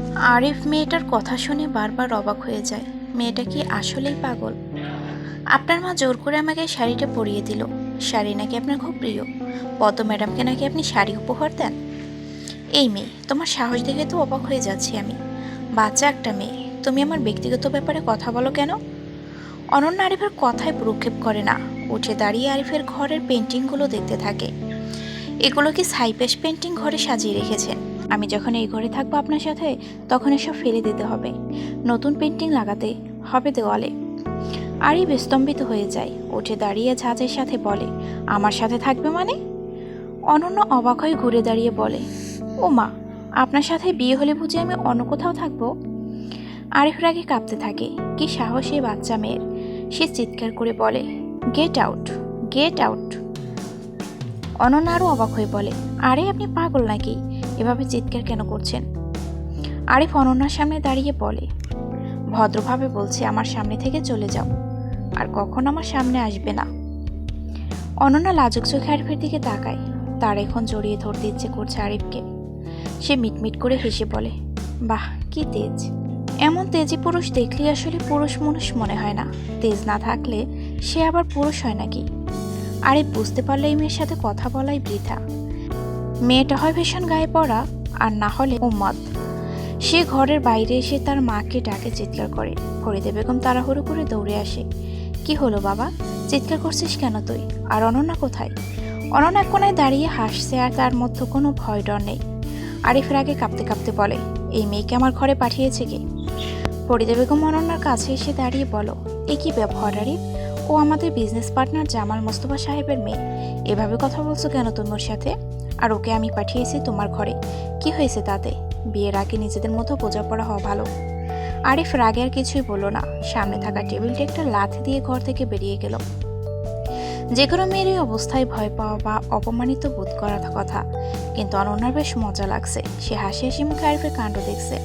আরিফ মেয়েটার কথা শুনে বারবার অবাক হয়ে যায়। মেয়েটা কি আসলেই পাগল? আপনার মা জোর করে আমাকে শাড়িটা পরিয়ে দিল। শাড়ি নাকি আপনার খুব প্রিয়। পদ্ম ম্যাডামকে নাকি আপনি শাড়ি উপহার দেন? এই মেয়ে, তোমার সাহস দেখে তো অবাক হয়ে যাচ্ছি আমি। বাচ্চা একটা মেয়ে, তুমি আমার ব্যক্তিগত ব্যাপারে কথা বলো কেন? অনন্য আরিফের কথায় প্রক্ষেপ করে না। উঠে দাঁড়িয়ে আরিফের ঘরের পেন্টিংগুলো দেখতে থাকে। এগুলো কি সাইপেস পেন্টিং ঘরে সাজিয়ে রেখেছেন? আমি যখন এই ঘরে থাকব আপনার সাথে, তখন এসব ফেলে দিতে হবে। নতুন পেন্টিং লাগাতে হবে দেওয়ালে। আরিফ স্তম্ভিত হয়ে যায়, উঠে দাঁড়িয়ে ঝাঁঝের সাথে বলে, আমার সাথে থাকবে মানে? অনন্য অবাক হয়ে ঘুরে দাঁড়িয়ে বলে, ও মা, আপনার সাথে বিয়ে হলে বুঝি আমি অন্য কোথাও থাকব? আরিফ রাগে কাঁপতে থাকে, কি সাহস বাচ্চা মেয়ের। সে চিৎকার করে বলে গেট আউট গেট আউট অনন্য আরও অবাক হয়ে বলে, আরে, আপনি পাগল নাকি? এভাবে চিৎকার কেন করছেন? আরিফ অনন্যার সামনে দাঁড়িয়ে বলে, ভদ্রভাবে বলছে, আমার সামনে থেকে চলে যাও, আর কখন আমার সামনে আসবে না। অনন্যা লাজুক চোখে আরিফের দিকে তাকায়। তার এখন জড়িয়ে ধরতে ইচ্ছে করছে আরিফকে। সে মিটমিট করে হেসে বলে, বাহ, কি তেজ। এমন তেজি পুরুষ দেখলে আসলে পুরুষ মানুষ মনে হয় না। তেজ না থাকলে সে আবার পুরুষ হয় নাকি? আরিফ বুঝতে পারলে এই মেয়ের সাথে কথা বলাই বৃথা। মেয়েটা হয় ভীষণ গায়ে পড়া আর না হলে উম্মত। সে ঘরের বাইরে এসে তার মাকে ডাকে চিৎকার করে। ফরিদে বেগম তাড়াহুড়ো করে দৌড়ে আসে। কি হলো বাবা? চিৎকার করছিস কেন তুই? আর অনন্যা কোথায়? অনন্যা কোনায় দাঁড়িয়ে হাসছে আর তার মধ্যে কোনো ভয় ডর নেই। আরিফের আগে কাঁপতে কাঁপতে বলে, এই মেয়েকে আমার ঘরে পাঠিয়েছে কে? ফরিদে বেগম অনন্যার কাছে এসে দাঁড়িয়ে বলো, এ কি ব্যবহার আরিফ? ও আমাদের বিজনেস পার্টনার জামাল মোস্তফা সাহেবের মেয়ে। এভাবে কথা বলছো কেন তোমার সাথে? আর ওকে আমি পাঠিয়েছি তোমার ঘরে। কি হয়েছে তাতে? বিয়ের আগে নিজেদের মতো বোঝাপড়া হওয়া ভালো? আরিফ রাগে আর কিছুই বলল না। সামনে থাকা টেবিলটা একটা লাথি দিয়ে ঘর থেকে বেরিয়ে গেল। যে কোনো মেয়ের এই অবস্থায় ভয় পাওয়া বা অপমানিত বোধ করার কথা। কিন্তু অনন্যার বেশ মজা লাগছে। সে হাসি হাসি মুখে আরিফের কাণ্ড দেখছে।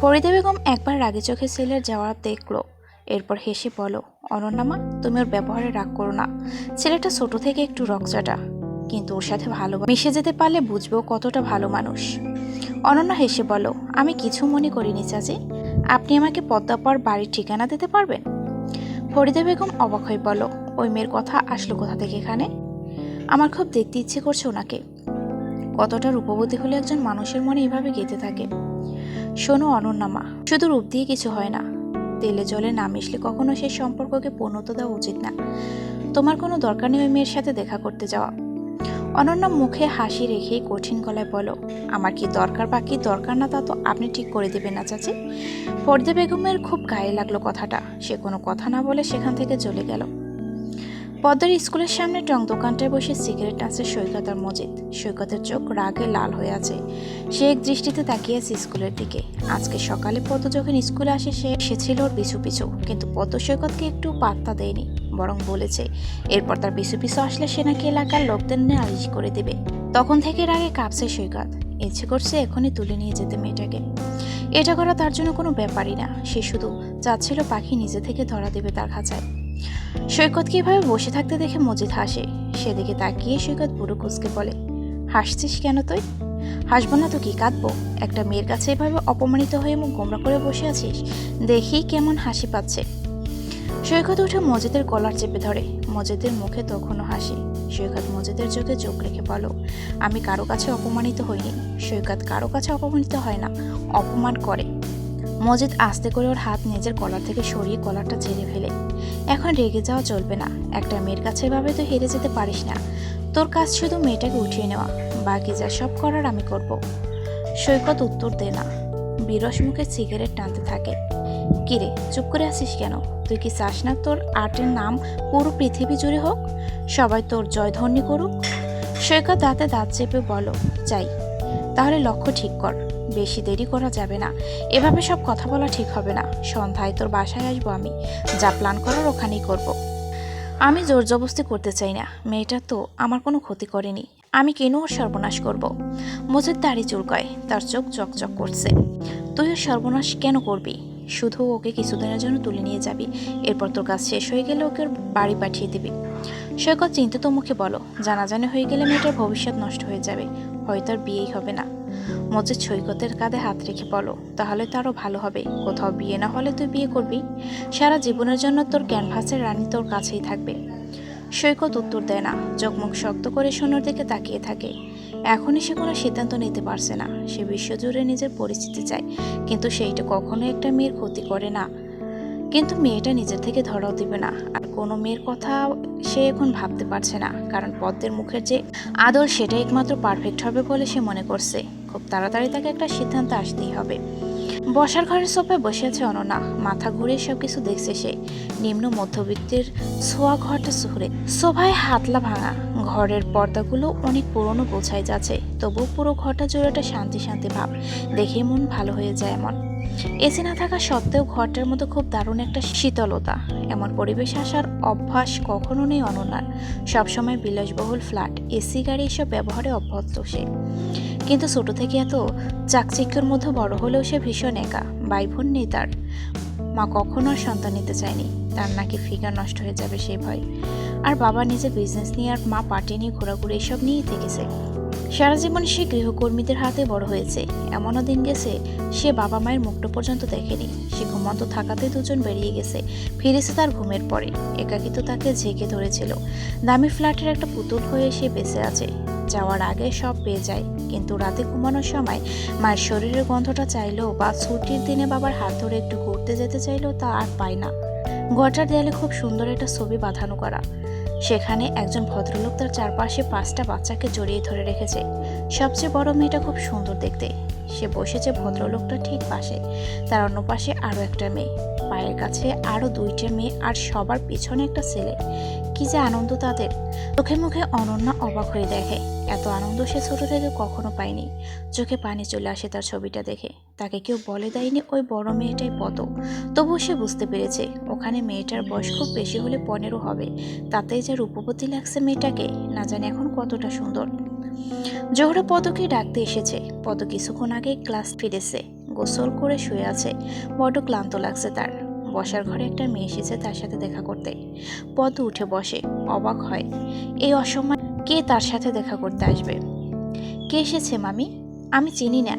ফরিদা বেগম একবার রাগে চোখে ছেলের যাওয়ার দেখল। এরপর হেসে বলো অনন্যামা তুমি ওর ব্যবহারে রাগ করো না। ছেলেটা ছোট থেকে একটু রকচাটা। কিন্তু ওর সাথে ভালো মিশে যেতে পারলে বুঝব কতটা ভালো মানুষ। অনন্যা হেসে বলো আমি কিছু মনে করিনি চাচি। আপনি আমাকে পদ্মাপর বাড়ির ঠিকানা দিতে পারবেন? ফরিদা বেগম অবাক হয়ে বলো ওই মেয়ের কথা আসলো কোথা থেকে এখানে? আমার খুব দেখতে ইচ্ছে করছে ওনাকে। কতটা রূপবতী হলে একজন মানুষের মনে এভাবে গেঁথে থাকে। শোনো অনন্যামা শুধু রূপ দিয়ে কিছু হয় না। তেলে জলে না মিশলে কখনো সেই সম্পর্ককে পূর্ণতা দেওয়া উচিত না। তোমার কোনো দরকার নেই ওই মেয়ের সাথে দেখা করতে যাওয়া। অনন্যা মুখে হাসি রেখে কঠিন গলায় বলো, আমার কি দরকার বা কি দরকার না তা তো আপনি ঠিক করে দেবেন না, চাচি। ফরদে বেগমের খুব গায়ে লাগল কথাটা। সে কোনো কথা না বলে সেখান থেকে চলে গেল। পদ্মার স্কুলের সামনে টং দোকানটায় বসে সিগারেট টানছে সৈকত আর মজিদ। সৈকতের চোখ রাগে লাল হয়ে আছে। সে এক দৃষ্টিতে তাকিয়ে আছে স্কুলের দিকে। আজকে সকালে পদ্ম যখন স্কুলে আসে, সে এসেছিল ওর পিছু পিছু। কিন্তু পদ্ম সৈকতকে একটু পাত্তা দেয়নি। বরং বলেছে, এরপর তার পিছু পিছু আসলে সে নাকি এলাকার লোকদের নিয়ে আলিশ করে দিবে। তখন থেকে রাগে কাঁপছে সৈকত। ইচ্ছে করছে এখনই তুলে নিয়ে যেতে মেয়েটাকে। এটা করা তার জন্য কোনো ব্যাপারই না। সে শুধু চাচ্ছিল পাখি নিজে থেকে ধরা দেবে তার খাঁচায়। সৈকতকে এভাবে বসে থাকতে দেখে মজিদ হাসে। সেদিকে তাকিয়ে সৈকত পুরো কুচকে বলে, হাসছিস কেন তুই? হাসবো না তো কি? কাঁদবো? একটা মেয়ের কাছে এভাবে অপমানিত হয়ে মুখ গোমরা করে বসে আছিস? দেখি কেমন হাসি পাচ্ছে। সৈকত উঠে মজিদের গলার চেপে ধরে। মজিদের মুখে তখনও হাসি। সৈকত মজিদের চোখে চোখ রেখে বলো আমি কারও কাছে অপমানিত হইনি। সৈকত কারও কাছে অপমানিত হয় না। অপমান করে। মজিদ আস্তে করে ওর হাত নিজের কলার থেকে সরিয়ে কলারটা ছেড়ে ফেলে। এখন রেগে যাওয়া চলবে না। একটা মেয়ের কাছে এভাবে তো হেরে যেতে পারিস না। তোর কাজ শুধু মেয়েটাকে উঠিয়ে নেওয়া। বাকি যা সব করার আমি করব। সৈকত উত্তর দেয় না। বিরস মুখে সিগারেট টানতে থাকে। কিরে, চুপ করে আছিস কেন? তুই কি চাস না তোর আর্টের নাম পুরো পৃথিবী জুড়ে হোক? সবাই তোর জয়ধ্বনি করুক। সৈকত দাঁতে দাঁত চেপে বলো চাই তাহলে লক্ষ্য ঠিক কর, বেশি দেরি করা যাবে না। এভাবে সব কথা বলা ঠিক হবে না। সন্ধ্যায় তোর বাসায় আসব আমি। যা প্ল্যান করার ওখানেই করব। আমি জোর জবস্তি করতে চাই না। মেয়েটা তো আমার কোনো ক্ষতি করেনি। আমি কেন ওর সর্বনাশ করব। মজিদ দাড়ি চুলকায়। তার চোখ চকচক করছে। তুই ওর সর্বনাশ কেন করবি? শুধু ওকে কিছুদিনের জন্য তুলে নিয়ে যাবি। এরপর তোর কাজ শেষ হয়ে গেলে ওকে বাড়ি পাঠিয়ে দিবি। সৈকত চিন্তিত মুখে বলো, জানাজানি হয়ে গেলে মেয়েটার ভবিষ্যৎ নষ্ট হয়ে যাবে। হয়তো আর বিয়েই হবে না। মজিদ সৈকতের কাঁধে হাত রেখে বলো, তাহলে তো আরও ভালো হবে। কোথাও বিয়ে না হলে তুই বিয়ে করবি। সারা জীবনের জন্য তোর ক্যানভাসের রানী তোর কাছেই থাকবে। সৈকত উত্তর দেয় না চোখ মুখ শক্ত করে সোনার দিকে তাকিয়ে থাকে। এখনই সে কোনো সিদ্ধান্ত নিতে পারছে না। সে বিশ্বজুড়ে নিজের পরিস্থিতি চায়, কিন্তু সেইটা কখনো একটা মেয়ের ক্ষতি করে না। কিন্তু মেয়েটা নিজের থেকে ধরাও দিবে না। আর কোনো মেয়ের কথা সে এখন ভাবতে পারছে না, কারণ পদ্মের মুখের যে আদর সেটা একমাত্র পারফেক্ট হবে বলে সে মনে করছে। খুব তাড়াতাড়ি তাকে একটা সিদ্ধান্ত আসতেই হবে। বসার ঘরের সোফায় বসে আছে অননা। মাথা ঘুরে সব কিছু দেখছে সে। নিম্ন মধ্যবিত্তের ছোঁয়া ঘরটা সুহরে সোফায় হাতলা ভাঙা। ঘরের পর্দাগুলো অনেক পুরনো বোঝাই যাচ্ছে। তবুও পুরো ঘরটা একটা শান্তি শান্তি ভাব। দেখে মন ভালো হয়ে যায় এমন। এসি না থাকা সত্ত্বেও ঘরটার মধ্যে খুব দারুণ একটা শীতলতা। এমন পরিবেশ আসার অভ্যাস কখনো নেই অনন্যার। সবসময় বিলাসবহুল ফ্ল্যাট, এসি, গাড়ি এসব ব্যবহারে অভ্যস্ত সে। কিন্তু ছোট থেকে এত চাকচিক্যের মধ্যে বড় হলেও সে ভীষণ একা ভাই বোন নেই তার। মা কখনো আর সন্তান নিতে চায়নি, তার নাকি ফিগার নষ্ট হয়ে যাবে সেই ভয়। আর বাবা নিজে বিজনেস নিয়ে আর মা পার্টি নিয়ে ঘোরাঘুরি এসব নিয়েই থেকেছে। সারা জীবন সে গৃহকর্মীদের হাতে বড় হয়েছে। এমনও দিন গেছে, সে বাবা মায়ের মুখটা পর্যন্ত দেখেনি। সে ঘুমন্ত থাকাতে দুজন বেরিয়ে গেছে, ফিরেছে তার ঘুমের পরে। একাকিত তাকে ঝেঁকে ধরেছিল। দামি ফ্ল্যাটের একটা পুতুল হয়ে সে বেঁচে আছে। যাওয়ার আগে সব পেয়ে যায়, কিন্তু রাতে ঘুমানোর সময় মায়ের শরীরের গন্ধটা চাইলেও বা ছুটির দিনে বাবার হাত ধরে একটু ঘুরতে যেতে চাইলেও তা আর পায় না। ঘরটার দেয়ালে খুব সুন্দর একটা ছবি বাঁধানো করা। সেখানে একজন ভদ্রলোক তার চারপাশে পাঁচটা বাচ্চাকে জড়িয়ে ধরে রেখেছে। সবচেয়ে বড় মেয়েটা খুব সুন্দর দেখতে। সে বসেছে ভদ্রলোকটা ঠিক পাশে। তার অন্য পাশে আরও একটা মেয়ে। পায়ের কাছে আরও দুইটা মেয়ে আর সবার পিছনে একটা ছেলে। কি যে আনন্দ তাদের। চোখে মুখে অনন্যা অবাক হয়ে দেখে। এত আনন্দ সে ছোট থেকে কখনো পায়নি। চোখে পানি চলে আসে তার ছবিটা দেখে। তাকে কেউ বলে দেয়নি ওই বড় মেয়েটাই পদ তবুও সে বুঝতে পেরেছে, ওখানে মেয়েটার বয়স খুব বেশি হলে পনেরো হবে। তাতেই যে রূপবতী লাগছে মেয়েটাকে, না জানি এখন কতটা সুন্দর। জোহরা পদকে ডাকতে এসেছে। পদ কিছুক্ষণ আগে ক্লাস ফিরেছে। গোসল করে শুয়ে আছে। বড্ড ক্লান্ত লাগছে তার। বসার ঘরে একটা মেয়ে এসেছে তার সাথে দেখা করতে। পদ উঠে বসে, অবাক হয়। এই অসময় কে তার সাথে দেখা করতে আসবে? কে এসেছে, মামি? আমি চিনি না।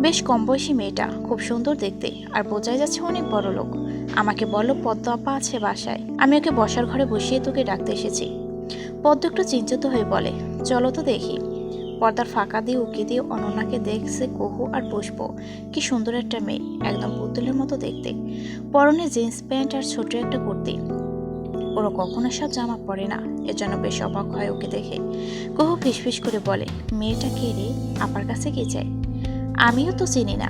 বেশ কম বয়সী মেয়েটা, খুব সুন্দর দেখতে। আর বোঝাই যাচ্ছে অনেক বড় লোক। আমাকে বলো, পদ্ম আপা আছে বাসায়। আমি ওকে বসার ঘরে বসিয়ে তোকে ডাকতে এসেছি। পদ্ম একটু চিন্তিত হয়ে বলে চলো তো দেখি। পর্দার ফাঁকা দিয়ে, উকি দিয়ে অনন্যাকে দেখছে কহু আর পুষ্প। কি সুন্দর একটা মেয়ে, একদম পুতুলের মতো দেখতে। পরনে জিন্স প্যান্ট আর ছোট একটা কুর্তি। ওরা কখনো সব জামা পরে না এজন্য বেশ অবাক হয় ওকে দেখে। কহু ফিসফিস করে বলে, মেয়েটা কে রে? আপার কাছে কে যায় আমিও তো চিনি না।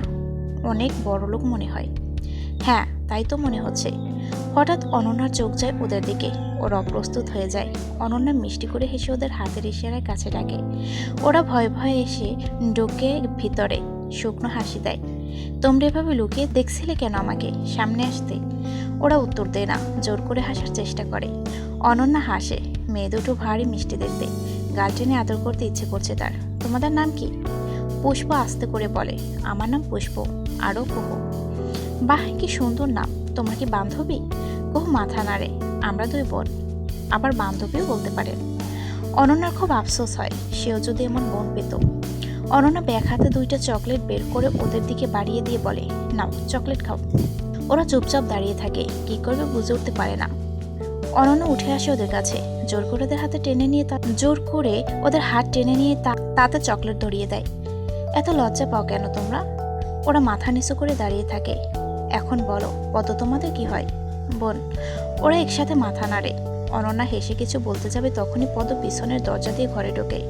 অনেক বড় লোক মনে হয়। হ্যাঁ তাই তো মনে হচ্ছে। হঠাৎ অনন্যার চোখ যায় ওদের দিকে। ওরা অপ্রস্তুত হয়ে যায়। অনন্যা মিষ্টি করে হেসে ওদের হাতের ইশারায় কাছে ডাকে। ওরা ভয়ে ভয়ে এসে ঢোকে ভিতরে। শুকনো হাসি দেয়। তোমরা এভাবে লুকিয়ে দেখছিলে কেন আমাকে? সামনে আসতে? ওরা উত্তর দেয় না। জোর করে হাসার চেষ্টা করে। অনন্যা হাসে। মেয়ে দুটো ভারী মিষ্টি দেখতে। গাল টেনে আদর করতে ইচ্ছে করছে তার। তোমাদের নাম কি? পুষ্প আস্তে করে বলে। আমার নাম পুষ্প। আরও কহো বাহ, কি সুন্দর নাম। তোমার কি বান্ধবী? কহু মাথা নাড়ে। আমরা দুই বোন। আবার বান্ধবীও বলতে পারে। অনন্যার খুব আফসোস হয়, সেও যদি এমন বোন পেত। অনন্যা ব্যাগ হাতে দুইটা চকলেট বের করে ওদের দিকে বাড়িয়ে দিয়ে বলে, নাও, চকলেট খাও। ওরা চুপচাপ দাঁড়িয়ে থাকে, কি করবে বুঝে উঠতে পারে না। অনন্য উঠে আসে ওদের কাছে, জোর করে ওদের হাতে টেনে নিয়ে তা জোর করে ওদের হাত টেনে নিয়ে তাতে চকলেট ধরিয়ে দেয়। এত লজ্জা পাও কেন তোমরা? ওরা মাথা নিচু করে দাঁড়িয়ে থাকে। এখন বলো কত তোমাদের কি হয়? বোন, ওরা একসাথে মাথা নাড়ে। অনন্যা হেসে কিছু বলতে যাবে তখনই পদ পিছনের দরজা দিয়ে ঘরে ঢোকে।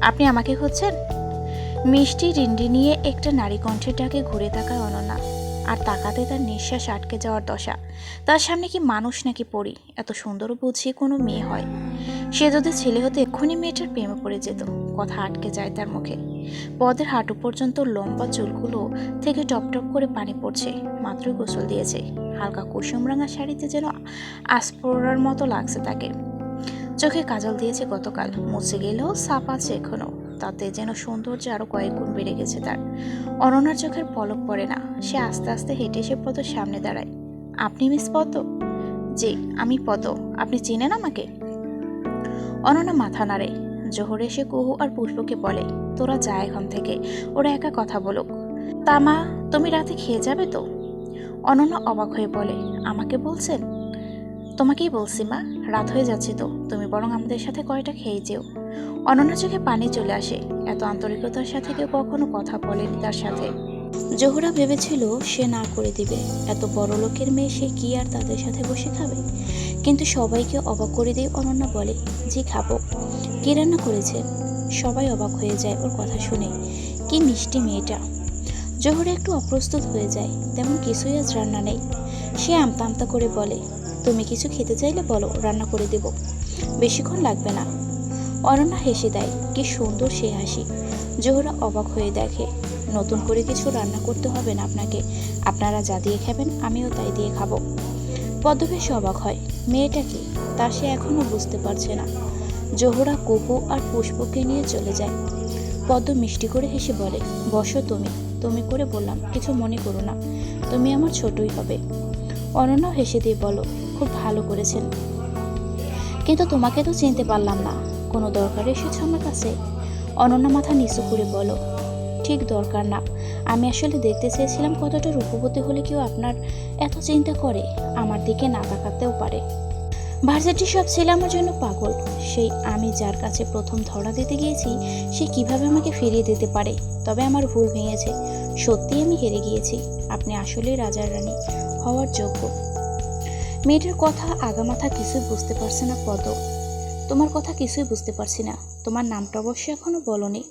আপনি আমাকে খুঁজছেন? মিষ্টি রিন্ডি নিয়ে একটা নারী কণ্ঠের ডাকে ঘুরে তাকায় অনন্যা। আর তাকাতে তার নিঃশ্বাস আটকে যাওয়ার দশা। তার সামনে কি মানুষ নাকি পড়ি এত সুন্দর বুঝি কোনো মেয়ে হয়। সে যদি ছেলে হতো এক্ষুনি মেয়েটার প্রেমে পড়ে যেত, কথা আটকে যায় তার মুখে। পদের হাঁটু পর্যন্ত লম্বা চুলগুলো থেকে টপ টপ করে পানি পড়ছে, মাত্রই গোসল দিয়েছে। হালকা কুসুম রাঙা শাড়িতে যেন আস্পোরার মতো লাগছে তাকে। চোখে কাজল দিয়েছে গতকাল, মুছে গেলেও সাপ আছে এখনও, তাতে যেন সৌন্দর্য আরও কয়েক গুণ বেড়ে গেছে তার। অননার চোখের পলক পড়ে না, সে আস্তে আস্তে হেঁটে এসে পদ সামনে দাঁড়ায়। আপনি মিস পদ জি, আমি পদ আপনি চিনেন আমাকে? অননা মাথা নাড়ে। জোহর এসে কুহু আর পুষ্পকে বলে, তোরা যা এখন থেকে, ওরা একা কথা বলুক। তা মা তুমি রাতে খেয়ে যাবে তো? অনন্যা অবাক হয়ে বলে, আমাকে বলছেন? তোমাকেই বলছি মা, রাত হয়ে যাচ্ছে তো, তুমি বরং আমাদের সাথে কয়টা খেয়ে যেও। অনন্যা চোখে পানি চলে আসে। এত আন্তরিকতার সাথে কেউ কখনো কথা বলেনি তার সাথে। জোহরা ভেবেছিল সে না করে দিবে। এত বড় লোকের মেয়ে সে কি আর তাদের সাথে বসে খাবে? কিন্তু সবাইকে অবাক করে দিয়ে অনন্যা বলে যে খাব। কে রান্না করেছে? সবাই অবাক হয়ে যায় ওর কথা শুনে। কি মিষ্টি মেয়েটা। জোহরা একটু অপ্রস্তুত হয়ে যায়। তেমন কিছুই আজ রান্না নেই। সে আমতা আমতা করে বলে, তুমি কিছু খেতে চাইলে বলো, রান্না করে দেব। বেশিক্ষণ লাগবে না। অনন্যা হেসে দেয়, কি সুন্দর সে হাসি। জোহরা অবাক হয়ে দেখে নতুন করে কিছু রান্না করতে হবে না আপনাকে। আপনারা যা দিয়ে খাবেন, আমিও তাই দিয়ে খাব। পদ্ম বেশ অবাক হয়, মেয়েটা কি? তা সে এখনও বুঝতে পারছে না। জোহরা কপু আর পুষ্পকে নিয়ে চলে যায়। পদ্ম মিষ্টি করে হেসে বলে, বসো তুমি তুমি করে বললাম, কিছু মনে করো না। তুমি আমার ছোটই হবে। অনন্যাও হেসে দিয়ে বলো, খুব ভালো করেছেন। কিন্তু তোমাকে তো চিনতে পারলাম না। কোনো দরকার এসেছ আমার কাছে? অনন্যা মাথা নিচু করে বলো ঠিক দরকার না। আমি আসলে দেখতে চেয়েছিলাম কতটা রূপবতী হলে কেউ আপনার এত চিন্তা করে, আমার দিকে না তাকাতেও পারে। ভার্সিটি সব ছেলে আমার জন্য পাগল। সেই আমি যার কাছে প্রথম ধরা দিতে গিয়েছি, সে কীভাবে আমাকে ফিরিয়ে দিতে পারে? তবে আমার ভুল ভেঙেছে। সত্যি আমি হেরে গিয়েছি। আপনি আসলেই রাজার রানী হওয়ার যোগ্য। মেয়েটার কথা আগামাথা কিছুই বুঝতে পারছে না পদ। তোমার কথা কিছুই বুঝতে পারছি না। তোমার নামটা অবশ্য এখনও বলনি।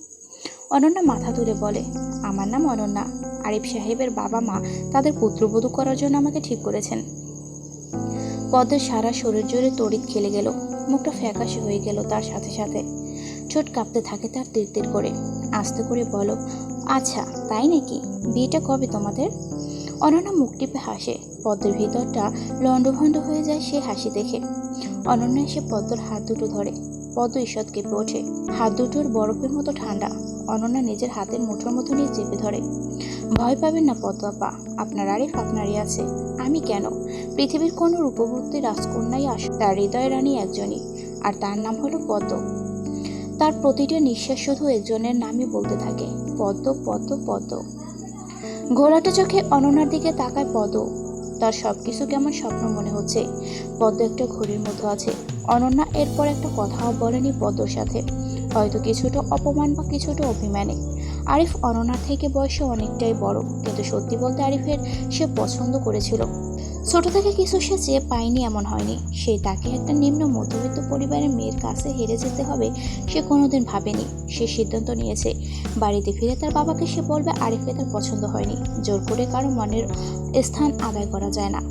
অনন্যা মাথা তুলে বলে, আমার নাম অনন্যা। আরিফ সাহেবের বাবা মা তাদের পুত্রবধূ করার জন্য আমাকে ঠিক করেছেন। পদ্মের সারা শরীর জুড়ে তড়িৎ খেলে গেল, মুখটা ফ্যাকাশে হয়ে গেল তার সাথে সাথে। ছোট কাঁপতে থাকে তার তীর তীর করে। আস্তে করে বলো আচ্ছা তাই নাকি? বিয়েটা কবে তোমাদের? অনন্যা মুখ টিপে হাসে। পদ্মের ভিতরটা লণ্ডভণ্ড হয়ে যায় সে হাসি দেখে। অনন্যা এসে পদ্মর হাত দুটো ধরে। পদ্ম ঈষৎ কেঁপে ওঠে। হাত দুটোর বরফের মতো ঠান্ডা। অনন্যা নিজের হাতের মুঠোর মতো নিয়ে চেপে ধরে। ভয় পাবেন না পদ্মাপা, আপনার আরিফ আপনারই আছে। আমি কেন? পৃথিবীর কোনো রূপবতী রাজকন্যাই আস তার হৃদয় রানী একজনই, আর তার নাম হলো পদ্ম। তার প্রতিটা নিঃশ্বাস শুধু একজনের নামই বলতে থাকে। পদ্ম পদ্ম পদ্ম। ঘোড়াটা চোখে অনন্যার দিকে তাকায় পদ্ম। তার সব কিছু কেমন স্বপ্ন মনে হচ্ছে। পদ্ম একটা ঘড়ির মতো আছে। অনন্যা এরপর একটা কথাও বলেনি পদ্মর সাথে। হয়তো কিছুটা অপমান বা কিছুটা অভিমানে। আরিফ অনন্যার থেকে বয়সে অনেকটাই বড়, কিন্তু সত্যি বলতে আরিফের সে পছন্দ করেছিল। ছোট থেকে কিছু সে চেয়ে পায়নি এমন হয়নি। সেই তাকে একটা নিম্ন মধ্যবিত্ত পরিবারের মেয়ের কাছে হেরে যেতে হবে সে কোনোদিন ভাবেনি। সে সিদ্ধান্ত নিয়েছে। বাড়িতে ফিরে তার বাবাকে সে বলবে আরিফকে তার পছন্দ হয়নি। জোর করে কারও মনের স্থান আদায় করা যায় না।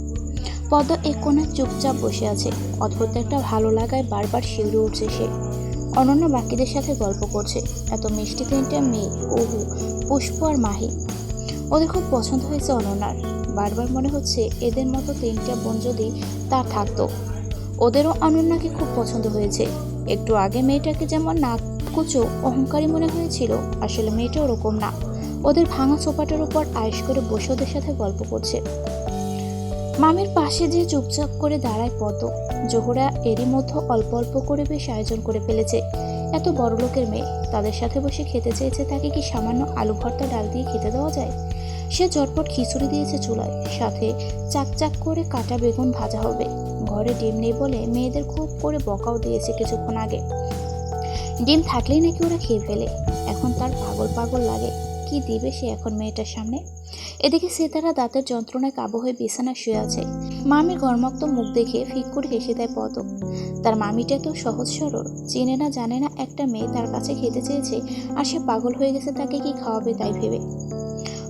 পদ্ম এক কোনায় চুপচাপ বসে আছে। অদ্ভুত একটা ভালো লাগায় বারবার শিউরে উঠছে সে। অনন্য বাকিদের সাথে গল্প করছে। এত মিষ্টি তিনটা মেয়ে ওহু পুষ্প আর মাহি। ওদের খুব পছন্দ হয়েছে অনন্যার। বারবার মনে হচ্ছে এদের মতো তিনটা বোন যদি তার থাকতো। ওদেরও অনন্যাকে খুব পছন্দ হয়েছে। একটু আগে মেয়েটাকে যেমন নাক কুচো অহংকারী মনে হয়েছিল, আসলে মেয়েটা ওরকম না। ওদের ভাঙা সোপাটার উপর আয়েস করে বসে ওদের সাথে গল্প করছে। মামির পাশে যে চুপচাপ করে দাঁড়ায় পদ্ম, জোহরা এরই মধ্যে অল্প অল্প করে বেশ আয়োজন করে ফেলেছে। এত বড় লোকের মেয়ে, তাদের সাথে বসে খেতে চেয়েছে তাকে কি সামান্য আলু ভর্তা ডাল দিয়ে খেতে দেওয়া যায়? সে চটপট খিচুড়ি দিয়েছে চুলায়, সাথে চাক চাক করে কাটা বেগুন ভাজা হবে। ঘরে ডিম নেই বলে মেয়েদের খুব করে বকাও দিয়েছে কিছুক্ষণ আগে। ডিম থাকলেই নাকি ওরা খেয়ে ফেলে। এখন তার পাগল পাগল লাগে। কি দিবে সে এখন মেয়েটার সামনে? এদিকে সেতারা দাঁতের যন্ত্রণায় কাবু হয়ে বিছানায় শুয়ে আছে। মামির গরমক্ত মুখ দেখে ফিক করে হেসে দেয় পদক তার মামিটা তো সহজ সরল, চেনে না জানে না একটা মেয়ে তার কাছে খেতে চেয়েছে আর সে পাগল হয়ে গেছে তাকে কি খাওয়াবে তাই ভেবে।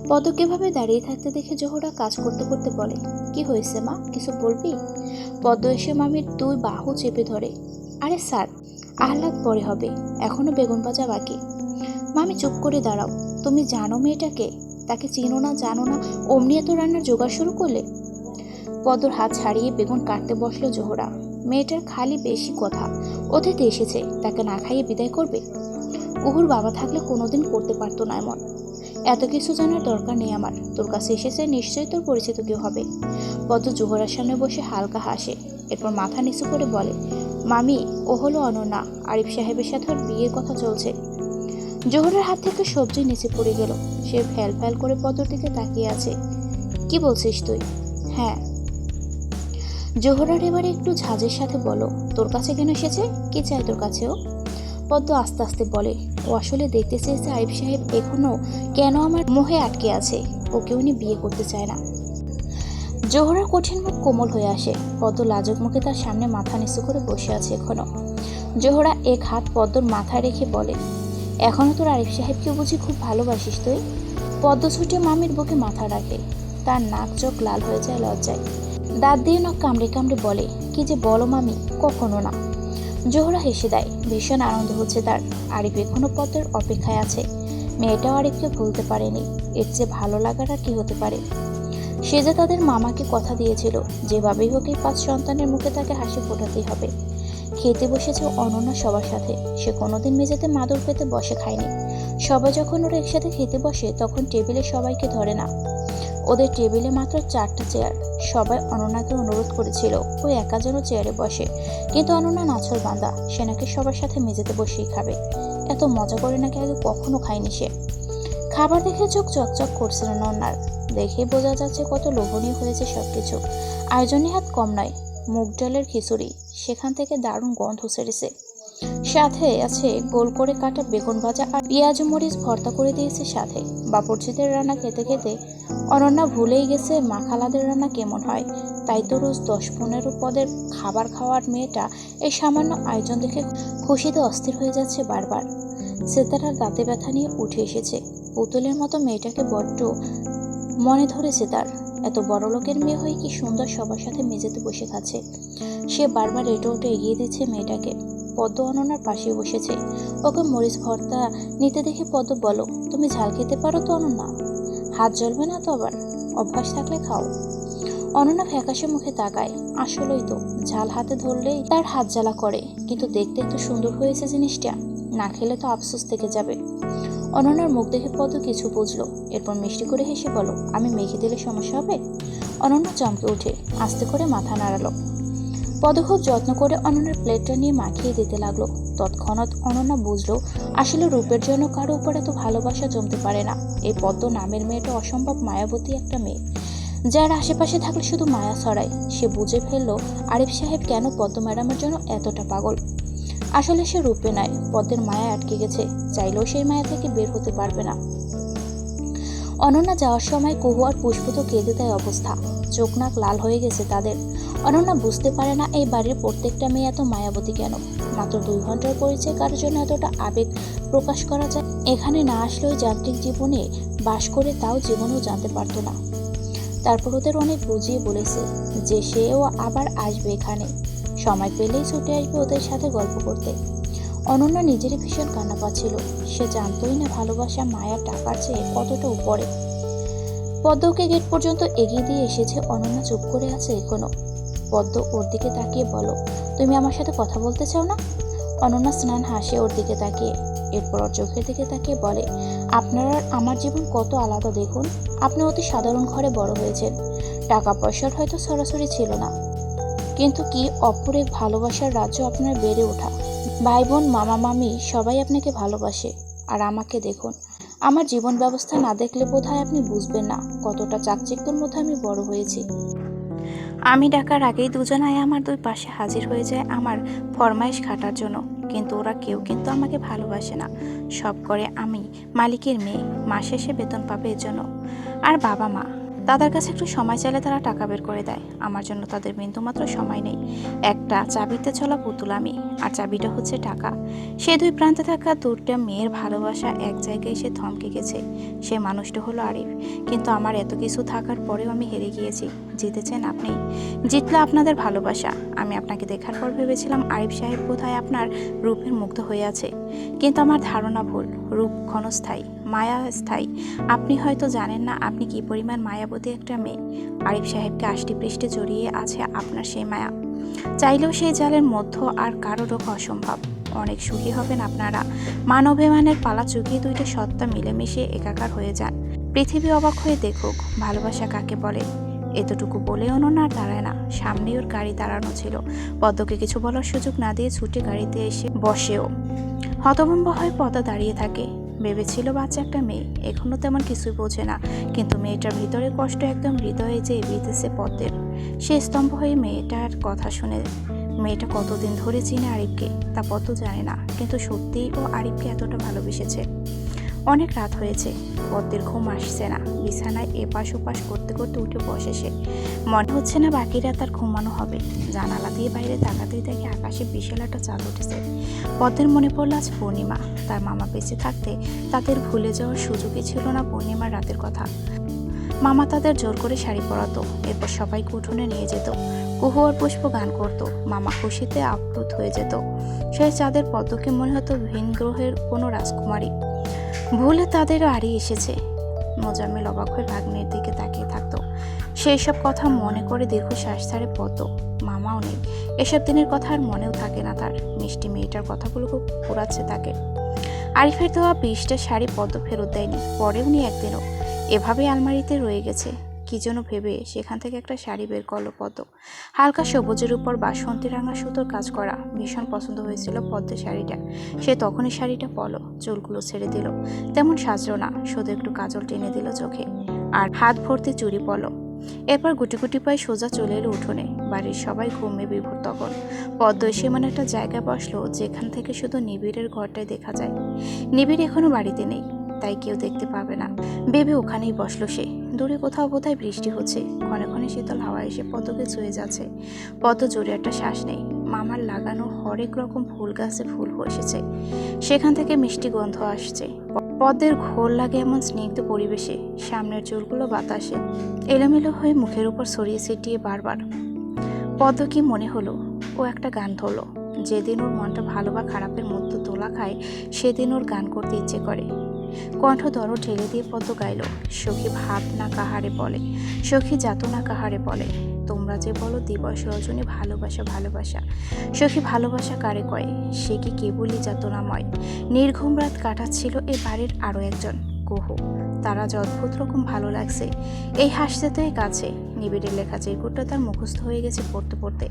পদক এভাবে দাঁড়িয়ে থাকতে দেখে জোহরা কাজ করতে করতে বলে, কি হয়েছে মা? কিছু বলবি? পদ্ম এসে মামির দুই বাহু চেপে ধরে, আরে স্যার, আহ্লাদ পরে হবে, এখনও বেগুন ভাজা বাকি। মামি চুপ করে দাঁড়াও, তুমি জানো মেয়েটাকে তাকে চিনো না, জানো না, অমনি এত রান্নার জোগাড় শুরু করলে? পদর হাত ছাড়িয়ে বেগুন কাটতে বসল জোহরা। মেয়েটার খালি বেশি কথা। অতিথি এসেছে, তাকে না খাইয়ে বিদায় করবে? কুহুর বাবা থাকলে কোনোদিন করতে পারতো না এমন। এত কিছু জানার দরকার নেই আমার, তোর কাছে এসেছে, নিশ্চয়ই তোর পরিচিত কেউ হবে। পদ্ম জোহরার সামনে বসে হালকা হাসে, এরপর মাথা নিচু করে বলে, মামি, ও হলো অনন্যা, আরিফ সাহেবের সাথে ওর বিয়ের কথা চলছে। জোহরের হাত থেকে সবজি নিচে পড়ে গেল। সে ফ্যাল ফ্যাল করে পদ্মর দিকে তাকিয়ে আছে। কি বলছিস তুই? হ্যাঁ। জোহরার এবারে একটু ঝাঁজের সাথে বলো। তোর কাছে কেন এসেছে? কি চাই তোর কাছেও পদ্ম আস্তে আস্তে বলে, ও আসলে দেখতে চেয়েছে আরিফ সাহেব এখনও কেন আমার মোহে আটকে আছে? ওকে উনি বিয়ে করতে চায় না। জোহরার কঠিন মুখ কোমল হয়ে আসে। পদ্ম লাজক মুখে তার সামনে মাথা নিচু করে বসে আছে এখনও। জোহরা এক হাত পদ্মর মাথায় রেখে বলে, এখনও তোর আরিফ সাহেবকে বুঝি খুব ভালোবাসিস তুই? পদ্ম মামির বুকে মাথা রাখে। তার নাক চোখ লাল হয়ে যায় লজ্জায়। দাঁত দিয়ে নখ কামড়ে কামড়ে বলে, কি যে বলো মামি, কখনো না। জোহরা হেসে দেয়, ভীষণ আনন্দ হচ্ছে তার। আরিফ এখনও পদ্মের অপেক্ষায় আছে। মেয়েটাও আরিফকে ভুলতে পারেনি। এর চেয়ে ভালো লাগার আর কি হতে পারে? সে যে তাদের মামাকে কথা দিয়েছিল, যেভাবেই হোক এই পাঁচ সন্তানের মুখে তাকে হাসি ফোটাতেই হবে। খেতে বসেছে অনন্যা সবার সাথে। সে কোনোদিন মেঝেতে মাদুর পেতে বসে খায়নি। সবাই যখন ওরা একসাথে খেতে বসে, তখন টেবিলে সবাইকে ধরে না। ওদের টেবিলে মাত্র চারটা চেয়ার। সবাই অনন্যাকে অনুরোধ করেছিল। ও একা যেন চেয়ারে বসে। কিন্তু অননা নাছর বাঁধা সে নাকি সবার সাথে মেঝেতে বসেই খাবে। এত মজা করে নাকি আগে কখনো খায়নি সে। খাবার দেখে চোখ চকচক করছিল নন্নার দেখেই বোঝা যাচ্ছে কত লোভনীয় হয়েছে সবকিছু। আয়োজনে হাত কম নয়, মুগ ডালের খিচুড়ি। সেখান থেকে দারুণ গন্ধ সেরেছে সাথে আছে গোল করে কাটা বেগুন ভাজা আর পেঁয়াজ মরিচ ভর্তা করে দিয়েছে সাথে। বাপরচিদের রান্না খেতে খেতে অনন্যা ভুলেই গেছে মাখালাদের রান্না কেমন হয়। তাই তো রোজ দশ পনেরো পদের খাবার খাওয়ার মেয়েটা এই সামান্য আয়োজন দেখে খুশিতে অস্থির হয়ে যাচ্ছে বারবার। সেতারার দাঁতে ব্যথা নিয়ে উঠে এসেছে। পুতুলের মতো মেয়েটাকে বড্ড মনে ধরেছে তার এত বড় লোকের মেয়ে হয়ে কি সুন্দর সবার সাথে মেঝেতে বসে খাচ্ছে? সে বারবার এটো ওটো এগিয়ে দিচ্ছে মেয়েটাকে। পদ্ম অনন্যার পাশে বসেছে। ওকে মরিচ ভর্তা নিতে দেখে পদ্ম বলো, তুমি ঝাল খেতে পারো তো অনন্যা? হাত জ্বলবে না তো আবার? অভ্যাস থাকলে খাও। অনন্যা ফ্যাকাশে মুখে তাকায়। আসলেই তো, ঝাল হাতে ধরলেই তার হাত জ্বালা করে। কিন্তু দেখতে একটু সুন্দর হয়েছে জিনিসটা। না খেলে তো আফসোস থেকে যাবে। অনন্যার মুখ দেখে পদ কিছু বুঝলো। এরপর মিষ্টি করে হেসে বলো আমি মেখে দিলে সমস্যা হবে? অনন্যা চমকে উঠে আস্তে করে মাথা নাড়ালো। পদ খুব যত্ন করে অনন্যার প্লেটটা নিয়ে মাখিয়ে দিতে লাগল। তৎক্ষণাৎ অনন্যা বুঝলো, আসলে রূপের জন্য কারও উপর এত ভালোবাসা জমতে পারে না। এই পদ্ম নামের মেয়েটা অসম্ভব মায়াবতী একটা মেয়ে। যার আশেপাশে থাকলে শুধু মায়া ছড়ায়। সে বুঝে ফেলল, আরিফ সাহেব কেন পদ্ম ম্যাডামের জন্য এতটা পাগল? আসলে সে রূপে নয় পদ্মের মায়া আটকে গেছে, চাইলেও সেই মায়া থেকে বের হতে পারবে না। অনন্যা যাওয়ার সময় কুহু আর পুষ্প তো কেঁদে দেয় অবস্থা, চোখ নাক লাল হয়ে গেছে তাদের। অনন্যা বুঝতে পারে না এই বাড়ির প্রত্যেকটা মেয়ে এত মায়াবতী কেন? মাত্র দুই ঘণ্টার পরিচয় কারোর জন্য এতটা আবেগ প্রকাশ করা যায়? এখানে না আসলেও যান্ত্রিক জীবনে বাস করে তাও জীবনেও জানতে পারতো না। তারপর ওদের অনেক বুঝিয়ে বলেছে যে সেও আবার আসবে এখানে। সময় পেলেই ছুটে আসবে ওদের সাথে গল্প করতে। অনন্যা নিজেরই ভীষণ কান্না পাচ্ছিল। সে জানতোই না ভালোবাসা মায়া টাকার চেয়ে কতটা উপরে। পদ্মকে গেট পর্যন্ত এগিয়ে দিয়ে এসেছে অনন্যা চুপ করে আছে এখনও। পদ্ম ওর দিকে তাকিয়ে বলো তুমি আমার সাথে কথা বলতে চাও না? অনন্যা স্নান হাসে ওর দিকে তাকিয়ে। এরপর ওর চোখের দিকে তাকিয়ে বলে, আপনার আমার জীবন কত আলাদা দেখুন। আপনি অতি সাধারণ ঘরে বড় হয়েছেন। টাকা পয়সার হয়তো সরাসরি ছিল না। কিন্তু কি অপর এক ভালোবাসার রাজ্য আপনার বেড়ে ওঠা? ভাই বোন মামা, মামি সবাই আপনাকে ভালোবাসে। আর আমাকে দেখুন, আমার জীবন ব্যবস্থা না দেখলে বোধহয় আপনি বুঝবেন না কতটা চাকচিক্যের মধ্যে আমি বড় হয়েছি। আমি ডাকার আগেই দুজনায় আমার দুই পাশে হাজির হয়ে যায় আমার ফরমাইশ খাটার জন্য। কিন্তু ওরা কেউ কিন্তু আমাকে ভালোবাসে না। সব করে আমি, মালিকের মেয়ে, মাস শেষে বেতন পাবে এর জন্য। আর বাবা মা তাদের কাছে একটু সময় চাইলে তারা টাকা বের করে দেয়। আমার জন্য তাদের বিন্দুমাত্র সময় নেই। একটা চাবিতে চলা পুতুল আমি, আর চাবিটা হচ্ছে টাকা। সে দুই প্রান্তে থাকা দুটা মেয়ের ভালোবাসা এক জায়গায় এসে থমকে গেছে। সে মানুষটা হলো আরিফ। কিন্তু আমার এত কিছু থাকার পরেও আমি হেরে গিয়েছি। জিতেছেন আপনি। জিতলো আপনাদের ভালোবাসা। আমি আপনাকে দেখার পর ভেবেছিলাম আরিফ সাহেব কোথায় আপনার রূপের মুগ্ধ হয়ে আছে। কিন্তু আমার ধারণা ভুল। রূপ ক্ষণস্থায়ী। মায়া স্থায়ী আপনি হয়তো জানেন না আপনি কি পরিমাণ মায়াবতী একটা মেয়ে। আরিফ সাহেবকে আষ্টি পৃষ্ঠে জড়িয়ে আছে আপনার সেই মায়া। চাইলেও সেই জালের মধ্য আর কারও রোগ অসম্ভব। অনেক সুখী হবেন আপনারা। মানবেমানের পালা চুকিয়ে দুইটা সত্তা মিলেমিশে একাকার হয়ে যান। পৃথিবী অবাক হয়ে দেখুক, ভালোবাসা কাকে বলে? এতটুকু বলে অনন্যা আর দাঁড়ায় না। সামনে ওর গাড়ি দাঁড়ানো ছিল। পদ্মকে কিছু বলার সুযোগ না দিয়ে ছুটে গাড়িতে এসে বসেও। হতভম্ব হয়ে পদ্মা দাঁড়িয়ে থাকে। ভেবেছিল বাচ্চা একটা মেয়ে। এখনও তেমন কিছুই বোঝে না। কিন্তু মেয়েটার ভিতরে কষ্ট একদম হৃদয়ে যে বিতেছে পদ্মের। সে স্তম্ভ হয়ে মেয়েটার কথা শুনে, মেয়েটা কতদিন ধরে চিনে আরিফকে? তা পদ্ম জানে না। কিন্তু সত্যিই ও আরিফকে এতটা ভালোবেসেছে। অনেক রাত হয়েছে। পদ্মের ঘুম আসছে না। বিছানায় এপাশ ওপাশ করতে করতে উঠে বসে সে। মনে হচ্ছে না বাকিরা তার ঘুমানো হবে। জানালা দিয়ে বাইরে তাকাতেই দেখে আকাশে বিশাল একটা চাঁদ উঠেছে। পদ্মের মনে পড়ল আজ পূর্ণিমা। তার মামা বেঁচে থাকতে তাদের ভুলে যাওয়ার সুযোগই ছিল না পূর্ণিমার রাতের কথা। মামা তাদের জোর করে শাড়ি পরাতো। এরপর সবাইকে উঠোনে নিয়ে যেত। কুহু আর পুষ্প গান করতো। মামা খুশিতে আপ্লুত হয়ে যেত। সেই চাঁদের পদ্মকে মনে হতো ভিন গ্রহের কোনো রাজকুমারী। ভুলে তাদেরও আড়ি এসেছে। মোজাম্মেল অবাক হয়ে ভাগ্নের দিকে তাকিয়ে থাকতো। সেই সব কথা মনে করে দীর্ঘশ্বাস ছাড়ে পত মামাও নেই। এসব দিনের কথা আর মনেও থাকে না তার। মিষ্টি মেয়েটার কথাগুলো খুব পোড়াচ্ছে তাকে। আরিফের দেওয়া বিশটা শাড়ি পদ্ম ফেরত দেয়নি পরেও নি একদিনও। এভাবে আলমারিতে রয়ে গেছে। কি যেন ভেবে সেখান থেকে একটা শাড়ি বের করল পদ্ম। হালকা সবুজের উপর বাসন্তী রাঙা সুতোর কাজ করা ভীষণ পছন্দ হয়েছিল পদ্মের শাড়িটা। সে তখনই শাড়িটা পলো চুলগুলো ছেড়ে দিল। তেমন সাজলো না শুধু একটু কাজল টেনে দিল চোখে। আর হাত ভর্তি চুরি পলো এরপর গুটি গুটি পায়ে সোজা চলে এলো উঠোনে। বাড়ির সবাই ঘুমে বিভোর তখন। পদ্ম এসে এমন একটা জায়গায় বসল যেখান থেকে শুধু নিবিড়ের ঘরটাই দেখা যায়। নিবিড় এখনও বাড়িতে নেই। তাই কেউ দেখতে পাবে না। ভেবে ওখানেই বসল সে। দূরে কোথাও বোধহয় বৃষ্টি হচ্ছে। ক্ষণে ক্ষণে শীতল হাওয়া এসে পদকে ছুঁয়ে যাচ্ছে। পদ জোরে একটা শ্বাস নেই। মামার লাগানো হরেক রকম ফুল গাছে ফুল এসেছে সেখান থেকে মিষ্টি গন্ধ আসছে। পদ্মের ঘোর লাগে এমন স্নিগ্ধ পরিবেশে। সামনের চুলগুলো বাতাসে। এলোমেলো হয়ে মুখের উপর ছড়িয়ে ছিটিয়ে বারবার। পদ্ম কি মনে হলো? ও একটা গান ধরলো। যেদিন ওর মনটা ভালো বা খারাপের মধ্যে তোলা খায়, সেদিন ওর গান করতে ইচ্ছে করে। কণ্ঠ দর ঢেলে দিয়ে পদ্ম গাইল, সখী ভাব না কাহারে বলে, সখী যাত না কাহারে বলে, তোমরা যে বলো দিবস রজনী ভালোবাসা ভালোবাসা, সখী ভালোবাসা কারে কয়, সে কি কেবলই যাতনাময় নির্ঘুম রাত কাটাচ্ছিল এ বাড়ির আরও একজন, কুহু। তারা যে অদ্ভুত রকম ভালো লাগছে। এই হাসতে তো কাছে নিবিড়ের লেখা চিরকুটটা তার মুখস্থ হয়ে গেছে পড়তে পড়তে।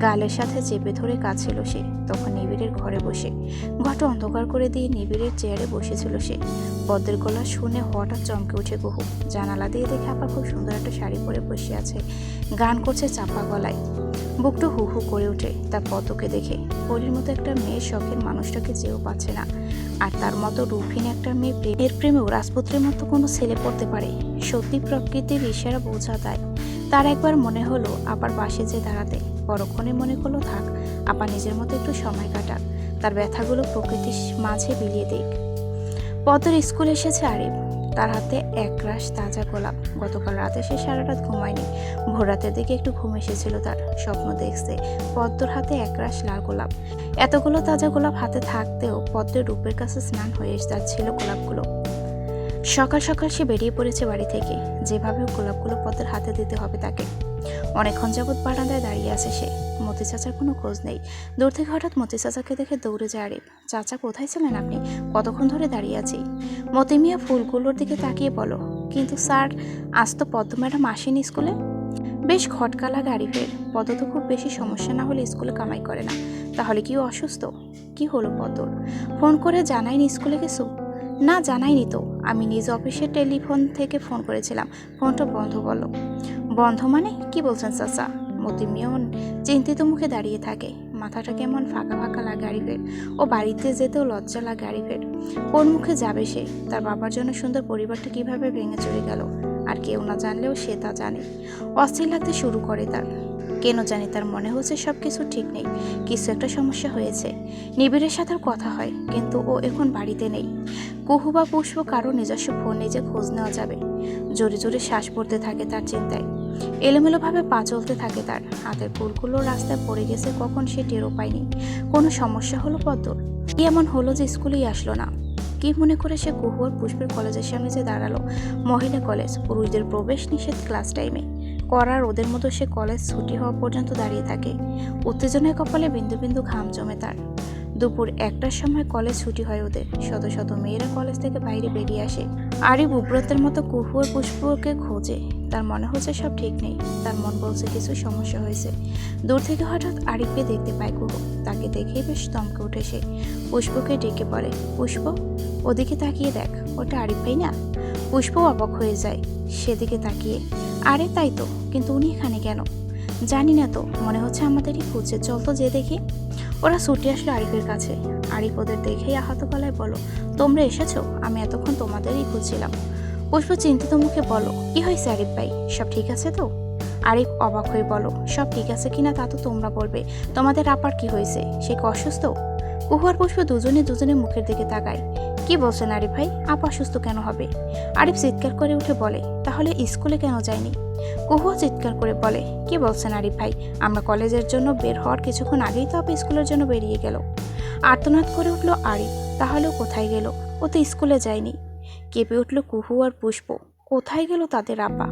গালের সাথে চেপে ধরে কাছিল সে। তখন নিবিড়ের ঘরে বসে। ঘট অন্ধকার করে দিয়ে নিবিড়ের চেয়ারে বসেছিল সে। পদ্মের গলা শুনে হঠাৎ চমকে উঠে কুহু জানালা দিয়ে দেখে আপা খুব সুন্দর একটা শাড়ি পরে বসে আছে। গান করছে চাপা গলায়। বুকটা হু হু করে ওঠে। তার পদ্মকে দেখে পরির মতো একটা মেয়ের শখের মানুষটাকে চেয়েও পাচ্ছে না। আর তার মতো রূপহীন একটা মেয়ে প্রেমের প্রেমেও রাজপুত্রের মতো কোনো ছেলে পড়তে পারে। সত্যি প্রকৃতির ইশারা বোঝা দেয় তার একবার মনে হলো আবার পাশে যে দাঁড়াতে। পরক্ষণে মনে করল, থাক, আপা নিজের মতো একটু সময় কাটাক তার ব্যথাগুলো প্রকৃতির মাঝে বিলিয়ে দিক। পদ্মের স্কুল এসেছে আরিফ। তার হাতে এক রাশ তাজা গোলাপ। গতকাল রাতে সে সারা রাত ঘুমায়নি। ভোর রাতের দিকে একটু ঘুম এসেছিল তার। স্বপ্ন দেখছে, পদ্মর হাতে এক রাশ লাল গোলাপ। এতগুলো তাজা গোলাপ হাতে থাকতেও পদ্মের রূপের কাছে স্নান হয়ে যাচ্ছিল গোলাপগুলো। সকাল সকাল সে বেরিয়ে পড়েছে বাড়ি থেকে। যেভাবে গোলাপগুলো পদ্মের হাতে দিতে হবে তাকে। অনেকক্ষণ যাবৎ বারান্দায় দাঁড়িয়ে আছে সে। মতি চাচার কোনো খোঁজ নেই। দূর থেকে হঠাৎ মতি চাচাকে দেখে দৌড়ে যায় আরিফ। চাচা, কোথায় ছিলেন আপনি? কতক্ষণ ধরে দাঁড়িয়ে আছি? মতি মিয়া ফুলগুলোর দিকে তাকিয়ে বলো কিন্তু স্যার, আজ তো পদ্ম ম্যাডাম আসেনি স্কুলে? বেশ খটকালা গাড়ি ফের পদ্ম তো খুব বেশি সমস্যা না হলে স্কুলে কামাই করে না। তাহলে কি অসুস্থ? কি হলো পদ্মর ফোন করে জানাইনি স্কুলে কিছু? না জানাইনি তো। আমি নিজ অফিসের টেলিফোন থেকে ফোন করেছিলাম। ফোনটা বন্ধ বলো। বন্ধ মানে? কি বলছেন চাচা? মতি মিয়ন চিন্তিত মুখে দাঁড়িয়ে থাকে। মাথাটা কেমন ফাঁকা ফাঁকা লাগে আরিফের ও বাড়িতে যেতেও লজ্জা লাগে আরিফের কোন মুখে যাবে সে? তার বাবার জন্য সুন্দর পরিবারটা কীভাবে ভেঙে চলে গেল? আর কেউ না জানলেও সে তা জানে। অস্থির লাগতে শুরু করে তার। কেন জানি তার মনে হচ্ছে সব কিছু ঠিক নেই। কিছু একটা সমস্যা হয়েছে। নিবিড়ের সাথে কথা হয়, কিন্তু ও এখন বাড়িতে নেই। কুহু বা পুষ্প কারও নিজস্ব ফোন নিজে খোঁজ নেওয়া যাবে। জোরে জোরে শ্বাস পড়তে থাকে তার চিন্তায়। এলোমেলোভাবে পা চলতে থাকে তার। হাতের ফুলগুলো রাস্তায় পড়ে গেছে, কখন সে টেরও পায়নি। কোনো সমস্যা হলো পদ্মর? কি এমন হলো যে স্কুলেই আসলো না? কি মনে করে সে কুহু আর পুষ্পের কলেজের সামনে যে দাঁড়াল? মহিলা কলেজ, পুরুষদের প্রবেশ নিষেধ ক্লাস টাইমে। করার ওদের মতো সে কলেজ ছুটি হওয়া পর্যন্ত দাঁড়িয়ে থাকে। উত্তেজনায় কপালে বিন্দু বিন্দু ঘাম জমে তার। দুপুর একটার সময় কলেজ ছুটি হয় ওদের। শত শত মেয়েরা কলেজ থেকে বাইরে বেরিয়ে আসে। আরিফ উব্রতের মতো কুহু আর পুষ্পকে খোঁজে। তার মনে হচ্ছে সব ঠিক নেই। তার মন বলছে কিছু সমস্যা হয়েছে। দূর থেকে হঠাৎ আরিফকে দেখতে পায় কুহু। তাকে দেখেই বেশ দমকে উঠে সে। পুষ্পকে ডেকে পড়ে পুষ্প, ওদিকে তাকিয়ে দেখ। ওটা আরিফ ভাই না? পুষ্প অবাক হয়ে যায়। সেদিকে তাকিয়ে, আরে, তাই তো। কিন্তু উনি এখানে কেন? জানি না তো। মনে হচ্ছে আমাদেরই খুঁজছে। চল তো যে দেখি। ওরা ছুটে আসলো আরিফের কাছে। আরিফ ওদের দেখেই আহত গলায় বলো তোমরা এসেছ? আমি এতক্ষণ তোমাদেরই খুঁজছিলাম। পুষ্প চিন্তিত মুখে বলো কি হয়েছে আরিফ ভাই? সব ঠিক আছে তো? আরিফ অবাক হয়ে বলো সব ঠিক আছে কিনা তা তো তোমরা বলবে। তোমাদের আপার কি হয়েছে? সে কি অসুস্থ? কুহু পুষ্প দুজনে দুজনে মুখের দিকে তাকায়, কি বলছেন আরিফ ভাই? আপা অসুস্থ কেন হবে? আরিফ চিৎকার করে উঠে বলে তাহলে স্কুলে কেন যায়নি? কুহুও চিৎকার করে বলে, কি বলছেন আরিফ ভাই? আমরা কলেজের জন্য বের হওয়ার কিছুক্ষণ আগেই তো আপনি স্কুলের জন্য বেরিয়ে গেল। আর্তনাদ করে উঠল, আরিফ তাহলেও কোথায় গেল? ও তো স্কুলে যায়নি। কেঁপে উঠল কুহু আর পুষ্প, কোথায় গেল তাদের আপা